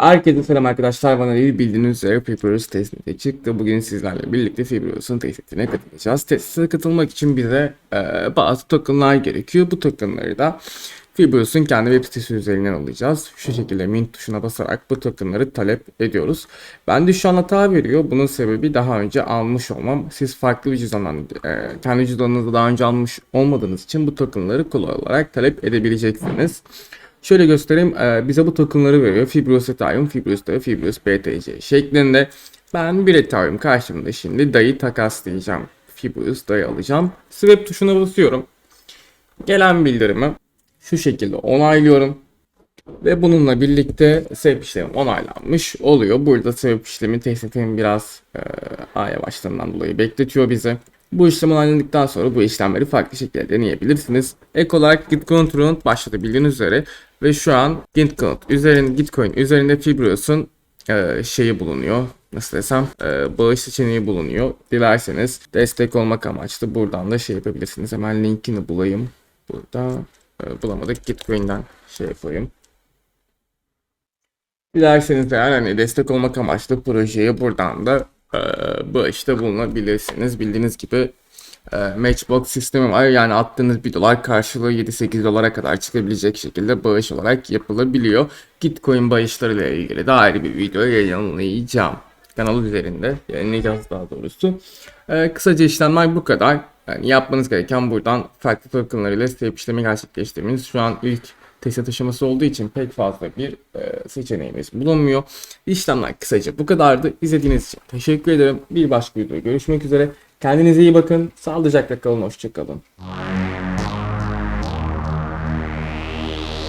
Herkese selam arkadaşlar. Bana değil bildiğiniz üzere Fibrous testine çıktı. Bugün sizlerle birlikte Fibrous'un testine katılacağız. Testine katılmak için bize e, bazı tokenlar gerekiyor. Bu tokenları da Fibrous'un kendi web sitesi üzerinden alacağız. Şu şekilde mint tuşuna basarak bu tokenları talep ediyoruz. Ben de şu an hata veriyor. Bunun sebebi daha önce almış olmam. Siz farklı cüzdandan, e, kendi cüzdanınızda daha önce almış olmadığınız için bu tokenları kolay olarak talep edebileceksiniz. Şöyle göstereyim. Ee, bize bu tokenları veriyor. Fibrous Ethereum, Fibrous DAI, Fibrous BTC şeklinde. Ben bir Ethereum karşımda şimdi DAI'yi takaslayacağım. Fibrous DAI alacağım. Swap tuşuna basıyorum. Gelen bildirimi şu şekilde onaylıyorum. Ve bununla birlikte swap işlemi onaylanmış oluyor. Burada swap işlemi tesisin biraz e, A yavaşlığından dolayı bekletiyor bizi. Bu işlem onaylandıktan sonra bu işlemleri farklı şekilde deneyebilirsiniz. Ek olarak Gitcoin Truant başladı bildiğiniz üzere ve şu an Gitcoin üzerinde Gitcoin üzerinde Fibrous'un e, şeyi bulunuyor. Nasıl desem e, bağış seçeneği bulunuyor. Dilerseniz destek olmak amaçlı buradan da şey yapabilirsiniz. Hemen linkini bulayım. Burada e, bulamadık. Gitcoin'den şey yapayım. Dilerseniz eğer hani destek olmak amaçlı projeye buradan da e, bağışta bulunabilirsiniz. Bildiğiniz gibi e, Matchbox sistemi var. Yani attığınız 1 dolar karşılığı 7-8 dolara kadar çıkabilecek şekilde bağış olarak yapılabiliyor. Gitcoin bağışları ile ilgili de ayrı bir video yayınlayacağım. Kanal üzerinde yayınlayacağız daha doğrusu. E, kısaca işlemler bu kadar. Yani yapmanız gereken buradan farklı tokenlarıyla step işlemi gerçekleştirmeniz. Şu an ilk test taşıması olduğu için pek fazla bir e, seçeneğimiz bulunmuyor. İşlemler kısaca bu kadardı. İzlediğiniz için teşekkür ederim. Bir başka videoda görüşmek üzere. Kendinize iyi bakın. Sağlıcakla kalın. Hoşçakalın.